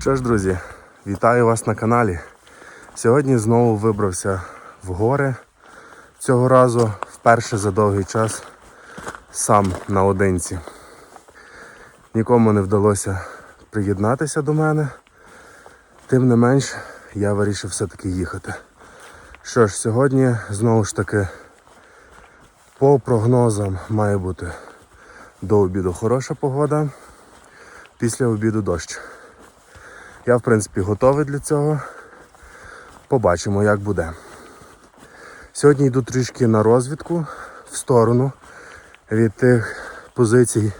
Що ж, друзі, вітаю вас на каналі. Сьогодні знову вибрався в гори. Цього разу вперше за довгий час сам наодинці. Нікому не вдалося приєднатися до мене. Тим не менш, я вирішив все-таки їхати. Що ж, сьогодні знову ж таки по прогнозам має бути до обіду хороша погода, після обіду дощ. Я, в принципі, готовий для цього. Побачимо, як буде. Сьогодні йду трішки на розвідку в сторону від тих позицій,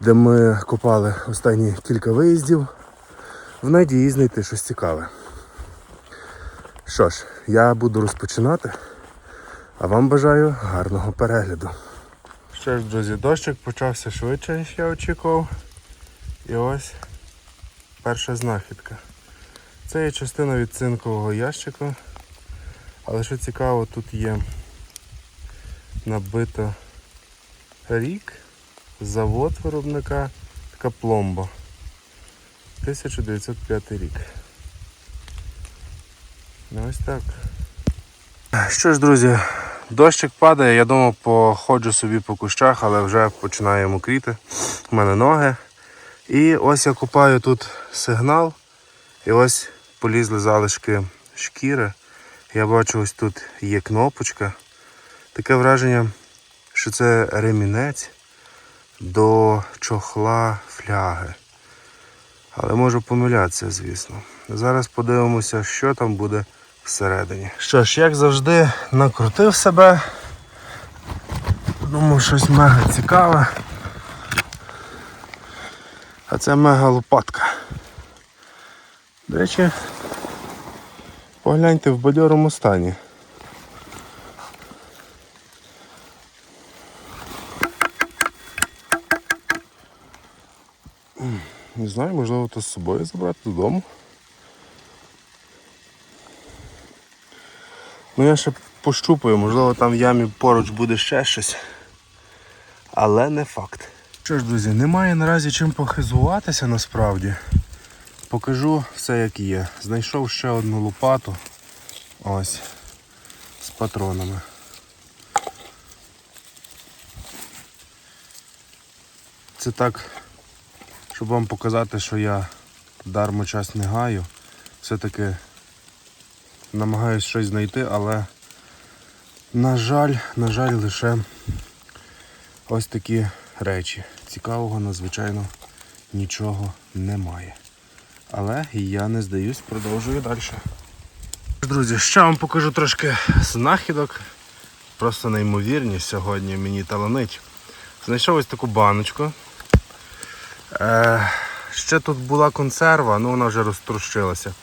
де ми копали останні кілька виїздів, в надії знайти щось цікаве. Що ж, я буду розпочинати, а вам бажаю гарного перегляду. Що ж, друзі, дощик почався швидше, ніж я очікував. І ось перша знахідка. Це є частина від цинкового ящика. Але що цікаво, тут є набито рік, завод виробника, така пломба. 1905 рік. Ну ось так. Що ж, друзі, дощик падає, я думав, походжу собі по кущах, але вже починає мокріти. У мене ноги. І ось я купаю тут сигнал. І ось полізли залишки шкіри. Я бачу, ось тут є кнопочка. Таке враження, що це ремінець до чохла фляги. Але можу помилятися, звісно. Зараз подивимося, що там буде всередині. Що ж, як завжди, накрутив себе. Думав, щось мега цікаве. Це мега лопатка. До речі, погляньте в бадьорому стані. Не знаю, можливо, то з собою забрати додому. Ну я ще пощупаю, можливо там в ямі поруч буде ще щось. Але не факт. Що ж, друзі, немає наразі чим похизуватися насправді. Покажу все як є. Знайшов ще одну лопату. Ось. З патронами. Це так, щоб вам показати, що я дармо час не гаю. Все-таки намагаюсь щось знайти, але на жаль, на жаль, лише ось такі речі. Цікавого надзвичайно нічого немає. Але я не здаюсь, продовжую далі. Друзі, ще вам покажу трошки знахідок. Просто неймовірні сьогодні мені таланить. Знайшов ось таку баночку. Е, ще тут була консерва, але вона вже розтрущилася.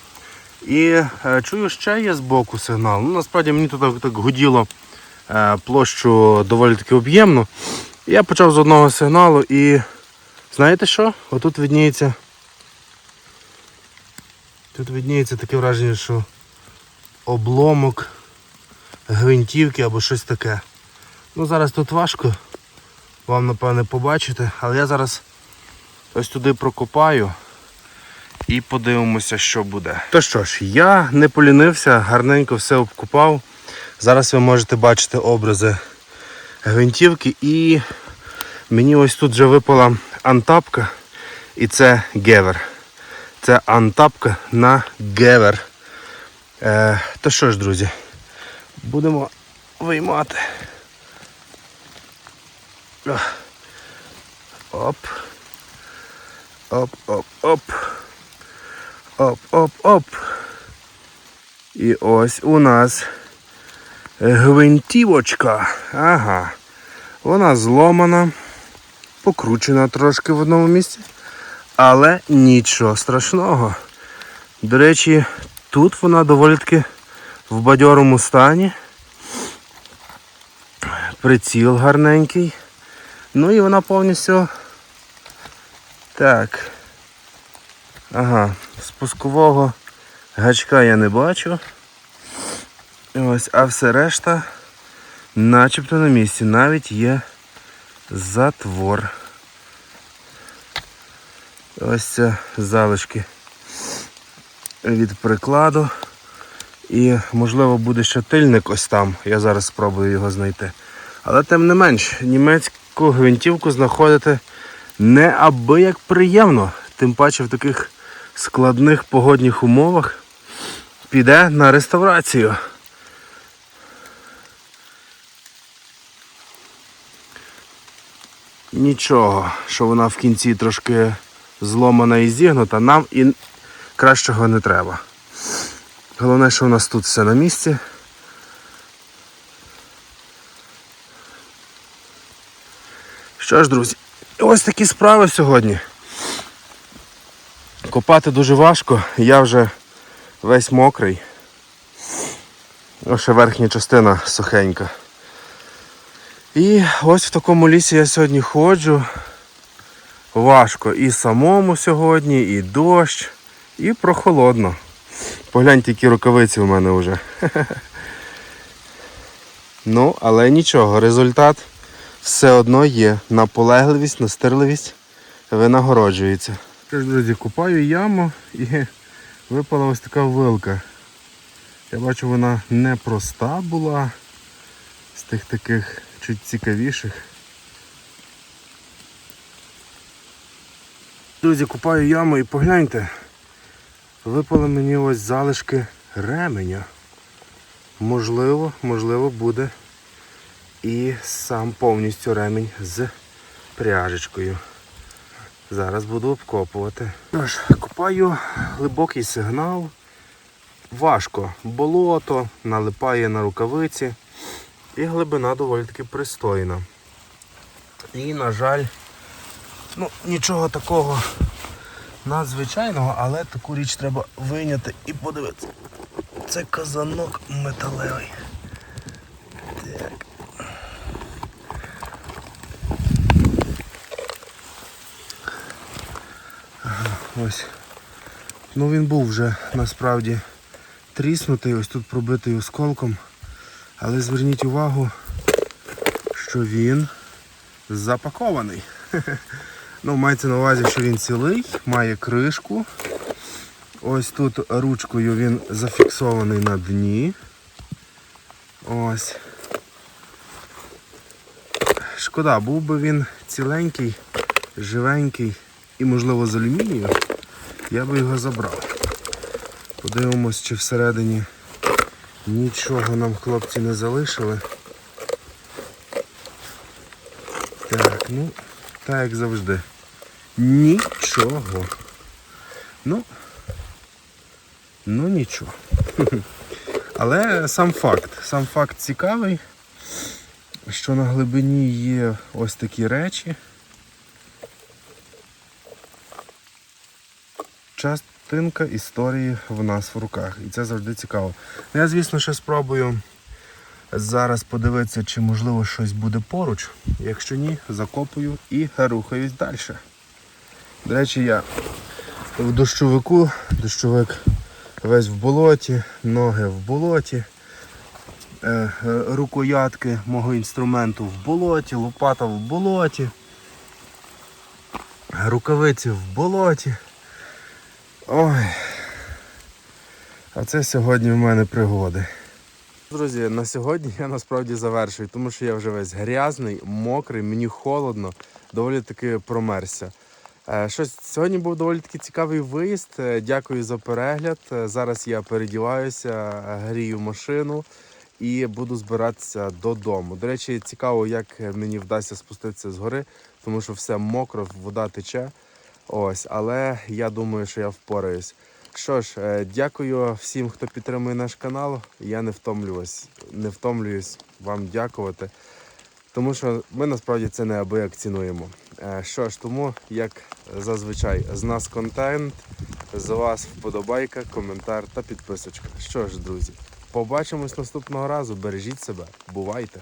І е, чую, ще є збоку сигнал. Ну, насправді мені тут так, так гуділо е, площу доволі таки об'ємно. Я почав з одного сигналу і знаєте що? Отут видніється. Тут видніється таке враження, що обломок гвинтівки або щось таке. Ну зараз тут важко вам напевне побачити, але я зараз ось туди прокопаю і подивимося, що буде. То що ж, я не полінився, гарненько все обкопав. Зараз ви можете бачити образи гвинтівки і мені ось тут вже випала антапка і це гевер. Це антапка на гевер. Е, то що ж, друзі, будемо виймати. Оп. Оп, оп, оп. Оп, оп, оп. І ось у нас гвинтівочка. Ага. Вона зломана, покручена трошки в одному місці. Але нічого страшного. До речі, тут вона доволі таки в бадьорому стані. Приціл гарненький. Ну і вона повністю так. Ага, спускового гачка я не бачу. Ось, а все решта начебто на місці. Навіть є затвор. Ось це залишки від прикладу. І, можливо, буде ще тильник ось там. Я зараз спробую його знайти. Але тим не менш, німецьку гвинтівку знаходити неабияк приємно. Тим паче в таких складних погодних умовах піде на реставрацію. Нічого, що вона в кінці трошки зломана і зігнута, нам і кращого не треба. Головне, що у нас тут все на місці. Що ж, друзі, ось такі справи сьогодні. Копати дуже важко, я вже весь мокрий. Ось ще верхня частина сухенька. І ось в такому лісі я сьогодні ходжу. Важко і самому сьогодні, і дощ, і прохолодно. Погляньте, які рукавиці у мене вже. Ну, але нічого, результат все одно є. Наполегливість, настирливість винагороджується. Друзі, купаю яму і випала ось така вилка. Я бачу, вона непроста була, з тих таких чуть цікавіших. Друзі, купаю яму і погляньте, випали мені ось залишки ременя. Можливо, можливо, буде і сам повністю ремінь з пряжечкою. Зараз буду обкопувати. Тож, копаю глибокий сигнал. Важко. Болото, налипає на рукавиці. І глибина доволі таки пристойна. І, на жаль, ну, нічого такого надзвичайного, але таку річ треба вийняти і подивитися. Це казанок металевий. Ось. Ну він був вже насправді тріснутий, ось тут пробитий осколком. Але зверніть увагу, що він запакований. Ну, мається на увазі, що він цілий, має кришку. Ось тут ручкою він зафіксований на дні. Ось. Шкода, був би він ціленький, живенький і, можливо, з алюмінію, я би його забрав. Подивимось, чи всередині нічого нам хлопці не залишили. Так, ну, так як завжди. Нічого. Ну, ну нічого. Але сам факт. Сам факт цікавий, що на глибині є ось такі речі. Частинка історії в нас в руках. І це завжди цікаво. Я, звісно, ще спробую зараз подивитися, чи можливо щось буде поруч. Якщо ні, закопую і рухаюсь далі. До речі, я в дощовику, дощовик весь в болоті, ноги в болоті, е, рукоятки мого інструменту в болоті, лопата в болоті, рукавиці в болоті. Ой. А це сьогодні в мене пригоди. Друзі, на сьогодні я насправді завершую, тому що я вже весь грязний, мокрий, мені холодно, доволі таки промерзся. Е, Щось сьогодні був доволі таки цікавий виїзд. Е, Дякую за перегляд. Е, Зараз я передіваюся, грію машину і буду збиратися додому. До речі, цікаво, як мені вдасться спуститися з гори, тому що все мокро, вода тече. Ось, але я думаю, що я впораюсь. Що ж, е, дякую всім, хто підтримує наш канал. Я не втомлююсь, не втомлююсь вам дякувати. Тому що ми насправді це неабияк цінуємо. Е, Що ж, тому, як зазвичай, з нас контент, з вас вподобайка, коментар та підписочка. Що ж, друзі, побачимось наступного разу. Бережіть себе, бувайте!